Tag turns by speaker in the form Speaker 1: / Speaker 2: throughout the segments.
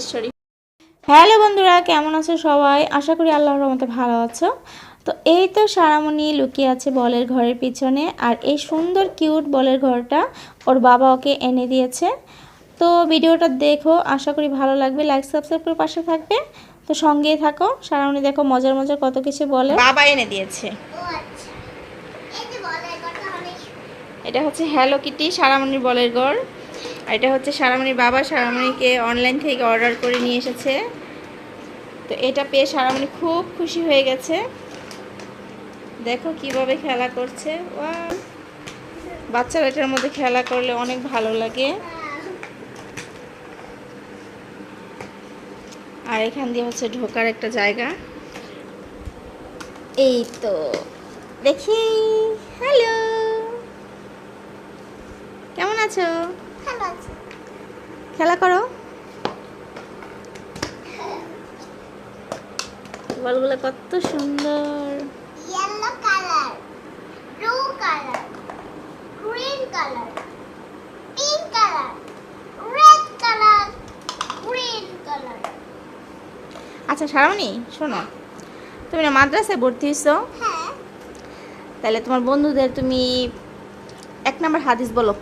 Speaker 1: হাদিস শরীফ হ্যালো বন্ধুরা কেমন আছো সবাই? আশা করি আল্লাহর রহমতে ভালো আছো। তো এই তো সারামণি লুকিয়ে আছে বলের ঘরের পিছনে আর এই সুন্দর কিউট বলের ঘরটা ওর বাবা ওকে এনে দিয়েছে। তো ভিডিওটা দেখো আশা করি ভালো লাগবে। লাইক সাবস্ক্রাইব করে পাশে থাকবে। তো সঙ্গেই থাকো। সারামণি দেখো মজার মজার কত কিছু বলে। বাবা এনে দিয়েছে।
Speaker 2: ও আচ্ছা। এই যে বলের কথা অনেক
Speaker 1: এটা হচ্ছে হ্যালো কিটি সারামণির বলের ঘর। এটা হচ্ছে সারামণির বাবা, সারামণিকে অনলাইন থেকে অর্ডার করে নিয়ে এসেছে। তো এটা পেয়ে সারামণি খুব খুশি হয়ে গেছে। দেখো কীভাবে খেলা করছে। বাচ্চারা এটার মধ্যে খেলা করলে অনেক ভালো লাগে। আর এখান দিয়ে হচ্ছে ঢোকার একটা জায়গা। এই তো, দেখি। হ্যালো কেমন আছে? খেলা করো। বলগুলো কত সুন্দর।
Speaker 2: Yellow colour blue colour green colour pink colour red colour green colour
Speaker 1: আচ্ছা সারণি শোনো তুমি না মাদ্রাসায় ভর্তি হয়েছো
Speaker 2: হ্যাঁ।
Speaker 1: তাহলে তোমার বন্ধুদের তুমি এক নাম্বার হাদিস বলো।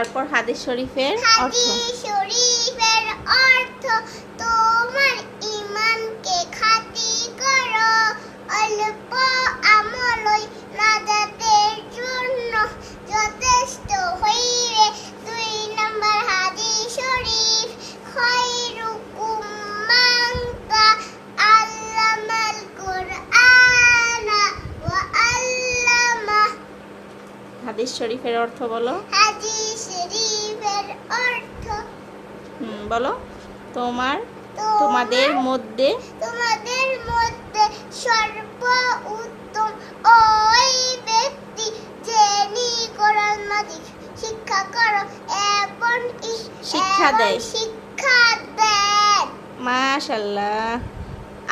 Speaker 1: তারপর হাদিস শরীফের অর্থ।
Speaker 2: শরীফের অর্থ তোমার ইমানকে খাতি করো। অল্প হাদিস
Speaker 1: শরীফের অর্থ বলো।
Speaker 2: হাদিস শরীফের অর্থ?
Speaker 1: হুম বলো। তোমার তোমাদের মধ্যে
Speaker 2: তোমাদের মধ্যে সর্ব উত্তম ওই ব্যক্তি যিনি কোরআন মাজিদ শিক্ষা করো এবং
Speaker 1: শিক্ষা দেয়।
Speaker 2: শিক্ষা দেয়
Speaker 1: মাশাল্লাহ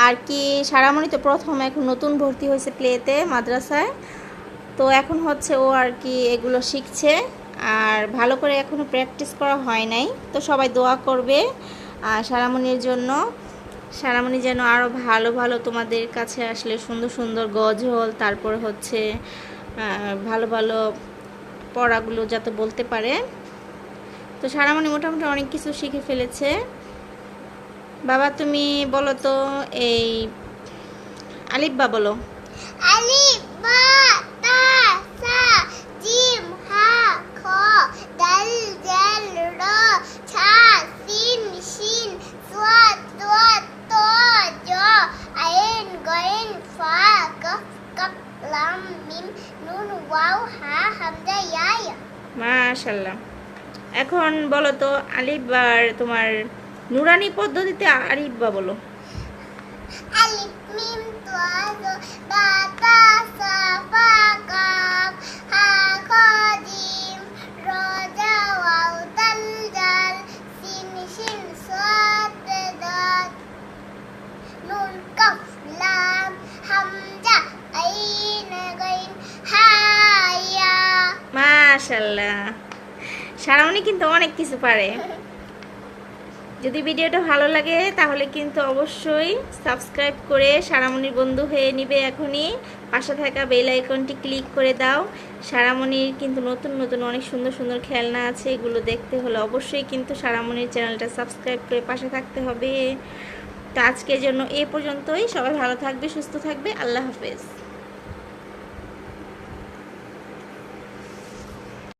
Speaker 1: আর কি সারামণি তো প্রথম এখন নতুন ভর্তি হয়েছে প্লেতে মাদ্রাসায়। তো এখন হচ্ছে ও আর কি এগুলো শিখছে আর ভালো করে এখনও প্র্যাকটিস করা হয় নাই। তো সবাই দোয়া করবে আর সারামণির জন্য। সারামণি যেন আরও ভালো ভালো তোমাদের কাছে আসলে সুন্দর সুন্দর গজল, তারপর হচ্ছে ভালো ভালো পড়াগুলো যাতে বলতে পারে। তো সারামণি মোটামুটি অনেক কিছু শিখে ফেলেছে। বাবা, তুমি বলো তো, এই আলিফবা বলো?
Speaker 2: আলিফ বা
Speaker 1: মাশাল্লাহ এখন বলো তো, আলিফ আলিফবার তোমার নুরানি পদ্ধতিতে আলিফ বা বলো।
Speaker 2: আলিফ, মিম তো বা
Speaker 1: মাশাল্লাহ সারামণি কিন্তু অনেক কিছু পারে। যদি ভিডিওটা ভালো লাগে, তাহলে কিন্তু অবশ্যই সাবস্ক্রাইব করে সারামণির বন্ধু হয়ে নিবে এখনই। পাশে থাকা বেল আইকনটি ক্লিক করে দাও। সারামণির কিন্তু নতুন নতুন অনেক সুন্দর সুন্দর খেলনা আছে। এগুলো দেখতে হলে অবশ্যই কিন্তু সারামণির চ্যানেলটা সাবস্ক্রাইব করে পাশে থাকতে হবে। তো আজকের জন্য এ পর্যন্তই। সবাই ভালো থাকবে, সুস্থ থাকবে। আল্লাহ হাফেজ।